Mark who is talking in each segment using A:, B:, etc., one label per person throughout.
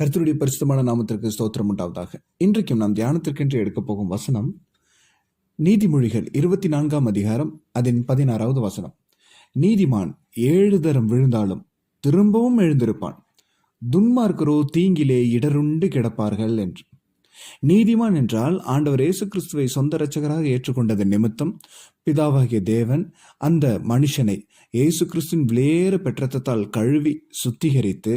A: கர்த்தருடைய பரிசுத்தமான நாமத்திற்கு ஸ்தோத்திரம் உண்டாவதாக. இன்றைக்கும் நாம் தியானத்திற்கென்று எடுக்கப் போகும் வசனம் நீதிமொழிகள் இருபத்தி நான்காம் அதிகாரம் அதன் பதினாறாவது வசனம். நீதிமான் ஏழு தரம் விழுந்தாலும் திரும்பவும் எழுந்திருப்பான். துன்மார்க்கரோ தீங்கிலே இடருண்டு கிடப்பார்கள் என்று. நீதிமான் என்றால் ஆண்டவர் இயேசு கிறிஸ்துவை சொந்த இரட்சகராக ஏற்றுக்கொண்டதன் நிமித்தம் பிதாவாகிய தேவன் அந்த மனுஷனை இயேசு கிறிஸ்துவின் விலேறு பெற்றத்தால் கழுவி சுத்திகரித்து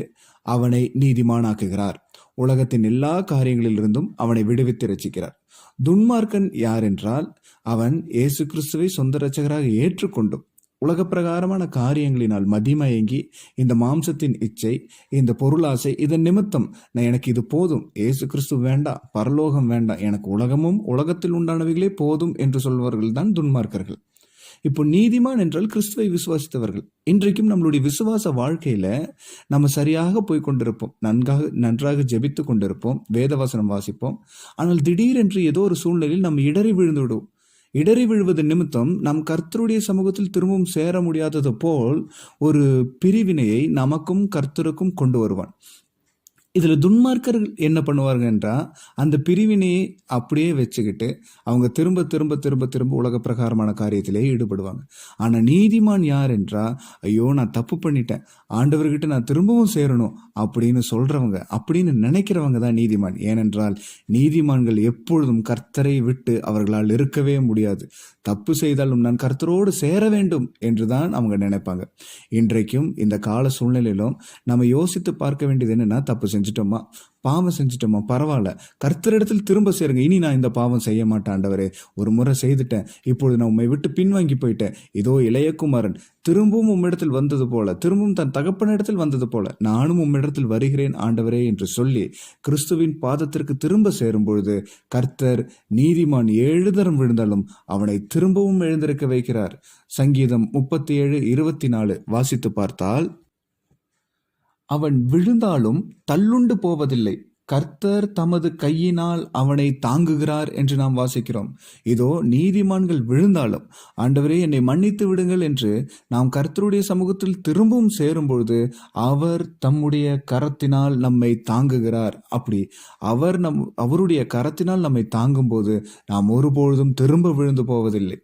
A: அவனை நீதிமானாக்குகிறார். உலகத்தின் எல்லா காரியங்களிலிருந்தும் அவனை விடுவித்து ரசிக்கிறார் துன்மார்க்கன் யார் என்றால் அவன் இயேசு கிறிஸ்துவை சொந்த ரச்சகராக ஏற்றுக்கொண்டும் உலக பிரகாரமான காரியங்களினால் மதிமயங்கி இந்த மாம்சத்தின் இச்சை இந்த பொருளாசை இதன் நிமித்தம் நான் எனக்கு இது போதும் ஏசு கிறிஸ்து வேண்டாம் பரலோகம் வேண்டாம் எனக்கு உலகமும் உலகத்தில் உண்டானவைகளே போதும் என்று சொல்வார்கள் தான் துன்மார்க்கர்கள். இப்போ நீதிமான் என்றால் கிறிஸ்துவை விசுவாசித்தவர்கள். இன்றைக்கும் நம்மளுடைய விசுவாச வாழ்க்கையில நம்ம சரியாக போய் கொண்டிருப்போம். நன்காக நன்றாக ஜெபித்து கொண்டிருப்போம். வேதவசனம் வாசிப்போம். ஆனால் திடீரென்று ஏதோ ஒரு சூழ்நிலையில் நம்ம இடறி விழுந்து விடுவோம். இடறி விழுவது நிமித்தம் நம் கர்த்தருடைய சமூகத்தில் திரும்பவும் சேர முடியாதது போல் ஒரு பிரிவினையை நமக்கும் கர்த்தருக்கும் கொண்டு வருவான். இதில் துன்மார்க்கர்கள் என்ன பண்ணுவாங்க அந்த பிரிவினையை அப்படியே வச்சுக்கிட்டு அவங்க திரும்ப திரும்ப திரும்ப திரும்ப உலக பிரகாரமான காரியத்திலே ஈடுபடுவாங்க. ஆனால் நீதிமான் யார் என்றால் ஐயோ நான் தப்பு பண்ணிட்டேன் ஆண்டவர்கிட்ட நான் திரும்பவும் சேரணும் அப்படின்னு சொல்கிறவங்க அப்படின்னு நினைக்கிறவங்க தான் நீதிமான். ஏனென்றால் நீதிமான்கள் எப்பொழுதும் கர்த்தரை விட்டு அவர்களால் இருக்கவே முடியாது. தப்பு செய்தாலும் நான் கர்த்தரோடு சேர வேண்டும் என்று தான் அவங்க நினைப்பாங்க. இன்றைக்கும் இந்த கால சூழ்நிலையிலும் நம்ம யோசித்து பார்க்க வேண்டியது என்னன்னா தப்பு செஞ்சுட்டோமா? பாவம் செஞ்சுட்டோமா? பரவாயில்ல. கர்த்தரிடத்தில் திரும்ப சேருங்க. இனி நான் இந்த பாவம் செய்ய மாட்டேன் ஆண்டவரே. ஒரு முறை செய்துட்டேன். இப்பொழுது நான் உண்மை விட்டு பின்வாங்கி போயிட்டேன். இதோ இளையகுமாரன் திரும்பவும் உம்மிடத்தில் வந்தது போல திரும்பவும் தன் தகப்பனிடத்தில் வந்தது போல நானும் உம்மிடத்தில் வருகிறேன் ஆண்டவரே என்று சொல்லி கிறிஸ்துவின் பாதத்திற்கு திரும்ப சேரும் பொழுது கர்த்தர் நீதிமான் ஏழு தரம் விழுந்தாலும் அவனை திரும்பவும் எழுந்திருக்க வைக்கிறார். சங்கீதம் முப்பத்தி ஏழு இருபத்தி நாலு வாசித்து பார்த்தால் அவன் விழுந்தாலும் தள்ளுண்டு போவதில்லை. கர்த்தர் தமது கையினால் அவனை தாங்குகிறார் என்று நாம் வாசிக்கிறோம். இதோ நீதிமான்கள் விழுந்தாலும் ஆண்டவரே என்னை மன்னித்து விடுங்கள் என்று நாம் கர்த்தருடைய சமூகத்தில் திரும்பவும் சேரும்பொழுது அவர் தம்முடைய கரத்தினால் நம்மை தாங்குகிறார். அப்படி அவர் நம் அவருடைய கரத்தினால் நம்மை தாங்கும்போது நாம் ஒருபொழுதும் திரும்ப விழுந்து போவதில்லை.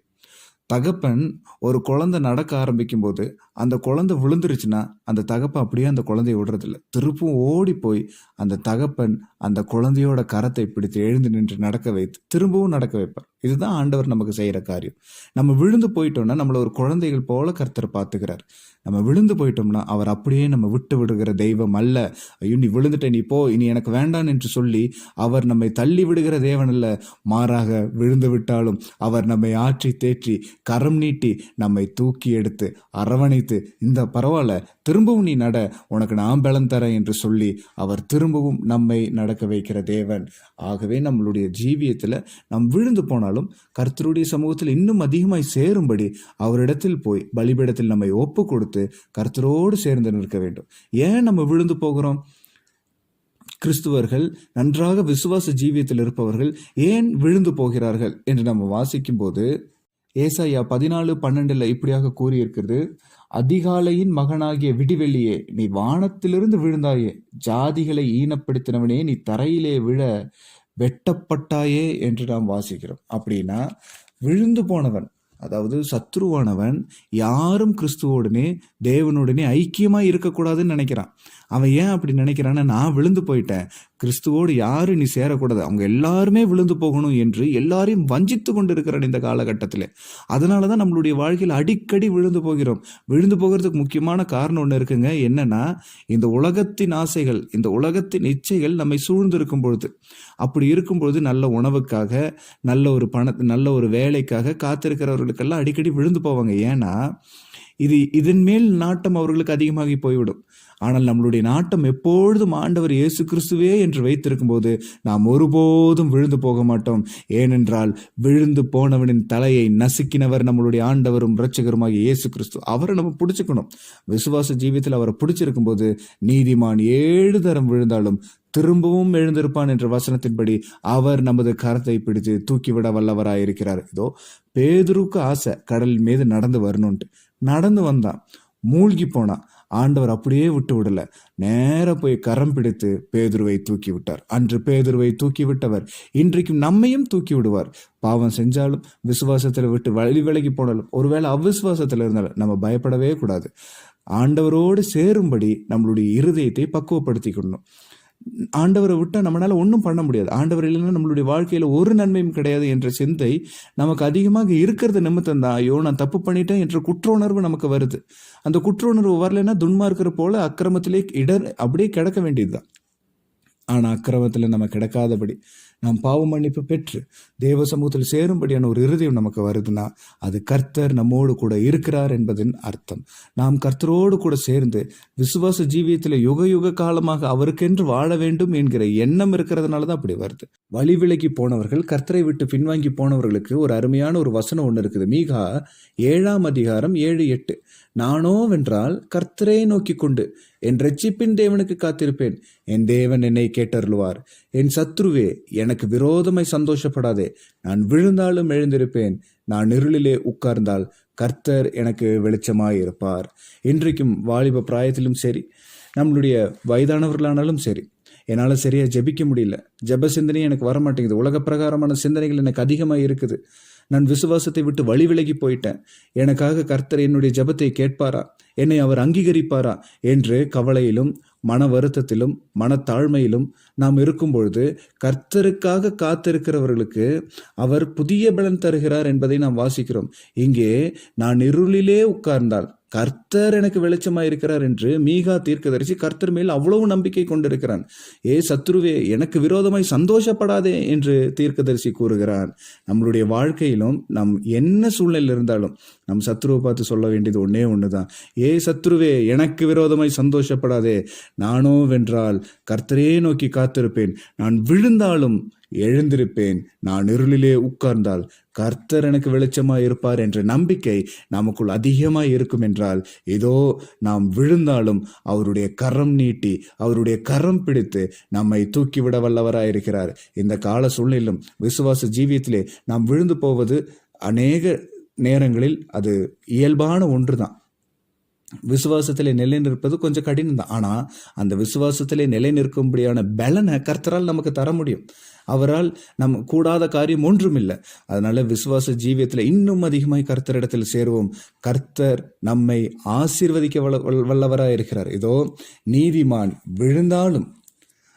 A: தகப்பன் ஒரு குழந்தை நடக்க ஆரம்பிக்கும்போது அந்த குழந்தை விழுந்துருச்சுன்னா அந்த தகப்பன் அப்படியே அந்த குழந்தைய விடுறதில்ல. திருப்பும் ஓடி போய் அந்த தகப்பன் அந்த குழந்தையோட கரத்தை பிடித்து எழுந்து நின்று நடக்க வைத்து திரும்பவும் நடக்க வைப்பார். இதுதான் ஆண்டவர் நமக்கு செய்கிற காரியம். நம்ம விழுந்து போயிட்டோம்னா நம்மளை ஒரு குழந்தைகள் போல கர்த்தர் பார்த்துக்கிறார். நம்ம விழுந்து போயிட்டோம்னா அவர் அப்படியே நம்ம விட்டு விடுகிற தெய்வம் அல்ல. ஐயோ நீ விழுந்துட்ட நீ போ இனி எனக்கு வேண்டான் என்று சொல்லி அவர் நம்மை தள்ளி விடுகிற தேவன் அல்ல. மாறாக விழுந்து விட்டாலும் அவர் நம்மை ஆற்றி தேற்றி கரம் நீட்டி நம்மை தூக்கி எடுத்து அரவணைத்து இந்த பரவாயில்ல திரும்பவும் நீ நட உனக்கு நான் பலன் தரேன் என்று சொல்லி அவர் திரும்பவும் நம்மை நடக்க வைக்கிற தேவன். ஆகவே நம்மளுடைய ஜீவியத்தில் நாம் விழுந்து இருந்தாலும் கர்த்தருடைய சமூகத்தில் இன்னும் அதிகமாய் சேரும்படி அவரிடத்தில் போய் பலிபீடத்தில் நம்மை ஒப்பு கொடுத்து கர்த்தரோடு சேர்ந்து நிற்க வேண்டும். ஏன் நம்ம விழுந்து போகிறோம்? கிறிஸ்துவர்கள் நன்றாக விசுவாச ஜீவியத்தில் இருப்பவர்கள் ஏன் விழுந்து போகிறார்கள் என்று நம்ம வாசிக்கும் போது ஏசாயா பதினாலு பன்னெண்டுல இப்படியாக கூறியிருக்கிறது அதிகாலையின் மகனாகிய விடிவெளியே நீ வானத்திலிருந்து விழுந்தாயே ஜாதிகளை ஈனப்படுத்தினவனே நீ தரையிலே விழ வெட்டப்பட்டாயே என்று நாம் வாசிக்கிறோம். அப்படின்னா விழுந்து போனவன் அதாவது சத்ருவானவன் யாரும் கிறிஸ்துவோடனே தேவனுடனே ஐக்கியமாக இருக்கக்கூடாதுன்னு நினைக்கிறான். அவன் ஏன் அப்படி நினைக்கிறான்னா நான் விழுந்து போயிட்டேன். கிறிஸ்துவோடு யாரும் நீ சேரக்கூடாது. அவங்க எல்லாருமே விழுந்து போகணும் என்று எல்லாரையும் வஞ்சித்து கொண்டு இருக்கிறான் இந்த காலகட்டத்தில். அதனால தான் நம்மளுடைய வாழ்க்கையில் அடிக்கடி விழுந்து போகிறோம். விழுந்து போகிறதுக்கு முக்கியமான காரணம் ஒன்று இருக்குங்க. என்னன்னா இந்த உலகத்தின் ஆசைகள் இந்த உலகத்தின் இச்சைகள் நம்மை சூழ்ந்திருக்கும் பொழுது. அப்படி இருக்கும் பொழுது நல்ல உணவுக்காக நல்ல ஒரு பண நல்ல ஒரு வேலைக்காக காத்திருக்கிறவர்களுக்கெல்லாம் அடிக்கடி விழுந்து போவாங்க. ஏன்னா இது இதன் மேல் நாட்டம் அவர்களுக்கு அதிகமாகி போய்விடும். ஆனால் நம்மளுடைய நாட்டம் எப்பொழுதும் ஆண்டவர் இயேசு கிறிஸ்துவே என்று வைத்திருக்கும் போது நாம் ஒருபோதும் விழுந்து போக மாட்டோம். ஏனென்றால் விழுந்து போனவனின் தலையை நசுக்கினவர் நம்மளுடைய ஆண்டவரும் இரட்சகருமாகிய இயேசு கிறிஸ்து. அவரை நம்ம பிடிச்சிக்கணும். விசுவாச ஜீவியத்தில் அவரை பிடிச்சிருக்கும் போது நீதிமான் ஏழு தரம் விழுந்தாலும் திரும்பவும் எழுந்திருப்பான் என்ற வசனத்தின்படி அவர் நமது கரத்தை பிடித்து தூக்கிவிட வல்லவராயிருக்கிறார். இதோ பேதுருக்கு ஆசை கடல் மீது நடந்து வரணும்ட்டு நடந்து வந்தான் மூழ்கி போனான் ஆண்டவர் அப்படியே விட்டு விடல. நேர போய் கரம் பிடித்து பேதுருவை தூக்கி விட்டார். அன்று பேதுருவை தூக்கி விட்டவர் இன்றைக்கும் நம்மையும் தூக்கி விடுவார். பாவம் செஞ்சாலும் விசுவாசத்தில் விட்டு வழி விலகி போனாலும் ஒருவேளை அவிசுவாசத்தில் இருந்தாலும் நம்ம பயப்படவே கூடாது. ஆண்டவரோடு சேரும்படி நம்மளுடைய இருதயத்தை பக்குவப்படுத்திக்கணும். ஆண்டவரை விட்டால் நம்மளால் ஒன்றும் பண்ண முடியாது. ஆண்டவர் இல்லைன்னா நம்மளுடைய வாழ்க்கையில் ஒரு நன்மையும் கிடையாது என்ற சிந்தை நமக்கு அதிகமாக இருக்கிறது நிமித்தம் தான் ஐயோ நான் தப்பு பண்ணிட்டேன் என்ற குற்ற உணர்வு நமக்கு வருது. அந்த குற்ற உணர்வு வரலைன்னா துன்மார்க்கிற போல அக்கிரமத்திலே இடர் அப்படியே கிடக்க வேண்டியதுதான். ஆனால் அக்கிரமத்தில் நம்ம கிடக்காதபடி நாம் பாவ மன்னிப்பு பெற்று தேவ சமூகத்தில் சேரும்படியான ஒரு இறுதியம் நமக்கு வருதுன்னா அது கர்த்தர் நம்மோடு கூட இருக்கிறார் என்பதன் அர்த்தம். நாம் கர்த்தரோடு கூட சேர்ந்து விசுவாச ஜீவியத்தில் யுக யுக காலமாக அவருக்கென்று வாழ வேண்டும் என்கிற எண்ணம் இருக்கிறதுனால தான் அப்படி வருது. வழி விலகி போனவர்கள் கர்த்தரை விட்டு பின்வாங்கி போனவர்களுக்கு ஒரு அருமையான ஒரு வசனம் ஒன்று இருக்குது. மீகா ஏழாம் அதிகாரம் ஏழு எட்டு. நானோ வென்றால் நோக்கி கொண்டு என் ரட்சிப்பின் தேவனுக்கு காத்திருப்பேன். என் தேவன் என்னை கேட்டருளுவார். என் சத்ருவே எனக்கு விரோதமாய் சந்தோஷப்படாதே. நான் விழுந்தாலும் எழுந்திருப்பேன். நான் இருளிலே உட்கார்ந்தால் கர்த்தர் எனக்கு வெளிச்சமாய் இருப்பார் இன்றைக்கும் வாலிப பிராயத்திலும் சரி நம்மளுடைய வயதானவர்களானாலும் சரி என்னால் சரியாக ஜெபிக்க முடியல. ஜெப சிந்தனை எனக்கு வர மாட்டேங்குது உலக பிரகாரமான சிந்தனைகள் எனக்கு அதிகமாக இருக்குது நான் விசுவாசத்தை விட்டு வழி விலகி போயிட்டேன். எனக்காக கர்த்தர் என்னுடைய ஜெபத்தை கேட்பாரா? என்னை அவர் அங்கீகரிப்பாரா? என்று கவலையிலும் மன வருத்தத்திலும் மனத்தாழ்மையிலும் நாம் இருக்கும் பொழுது கர்த்தருக்காக காத்திருக்கிறவர்களுக்கு அவர் புதிய பலன் தருகிறார் என்பதை நாம் வாசிக்கிறோம். இங்கே நான் இருளிலே உட்கார்ந்தால் கர்த்தர் எனக்கு வெளிச்சமாக இருக்கிறார் என்று மீகா தீர்க்கதரிசி கர்த்தர் மேல் அவ்வளவு நம்பிக்கை கொண்டிருக்கிறான். ஏ சத்ருவே எனக்கு விரோதமாய் சந்தோஷப்படாதே என்று தீர்க்கதரிசி கூறுகிறான் நம்மளுடைய வாழ்க்கையிலும் நம் என்ன சூழ்நிலை இருந்தாலும் நம் சத்ருவை பார்த்து சொல்ல வேண்டியது ஒன்னே ஒண்ணுதான். ஏ சத்ருவே எனக்கு விரோதமாய் சந்தோஷப்படாதே. நானோ வென்றால் கர்த்தரே நோக்கி காத்திருப்பேன். நான் விழுந்தாலும் எழுந்திருப்பேன். நான் இருளிலே உட்கார்ந்தால் கர்த்தர் எனக்கு வெளிச்சமாக இருப்பார் என்ற நம்பிக்கை நமக்குள் அதிகமாக இருக்கும் என்றால் ஏதோ நாம் விழுந்தாலும் அவருடைய கரம் நீட்டி அவருடைய கரம் பிடித்து நம்மை தூக்கிவிட வல்லவராயிருக்கிறார் இந்த கால சூழ்நிலும் விசுவாச ஜீவியத்திலே நாம் விழுந்து போவது அநேக நேரங்களில் அது இயல்பான ஒன்று தான் விசுவாசத்திலே நிலை நிற்பது கொஞ்சம் கடினம் தான் ஆனால் அந்த விசுவாசத்திலே நிலை நிற்கும்படியான பலனை கர்த்தரால் நமக்கு தர முடியும். அவரால் நம் கூடாத காரியம் ஒன்றும் இல்லை அதனால விசுவாச ஜீவியத்தில் இன்னும் அதிகமாய் கர்த்தரிடத்தில் சேருவோம். கர்த்தர் நம்மை ஆசீர்வதிக்க வல்ல வல்லவராக இருக்கிறார் இதோ நீதிமான் விழுந்தாலும்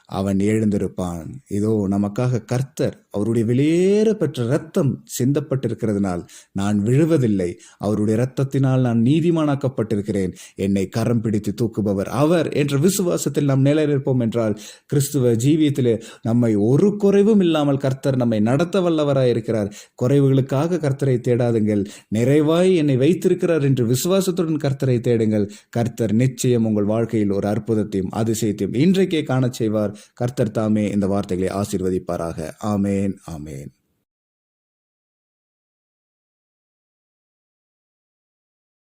A: அவன் எழுந்திருப்பான். இதோ நமக்காக கர்த்தர் அவருடைய வெளியேற பெற்ற ரத்தம் சிந்தப்பட்டிருக்கிறதுனால் நான் விழுவதில்லை. அவருடைய ரத்தத்தினால் நான் நீதிமானாக்கப்பட்டிருக்கிறேன். என்னை கரம் பிடித்து தூக்குபவர் அவர் என்ற விசுவாசத்தில் நாம் நிலைநிற்போம் என்றால் கிறிஸ்துவ ஜீவியத்திலே நம்மை ஒரு குறைவும் இல்லாமல் கர்த்தர் நம்மை நடத்த வல்லவராய் இருக்கிறார். குறைவுகளுக்காக கர்த்தரை தேடாதுங்கள். நிறைவாய் என்னை வைத்திருக்கிறார் என்று விசுவாசத்துடன் கர்த்தரை தேடுங்கள். கர்த்தர் நிச்சயம் உங்கள் வாழ்க்கையில் ஒரு அற்புதத்தையும் அதிசயத்தையும் இன்றைக்கே காணச் செய்வார். கர்த்தர் தாமே இந்த வார்த்தைகளை ஆசீர்வதிப்பாராக. ஆமேன் ஆமேன்.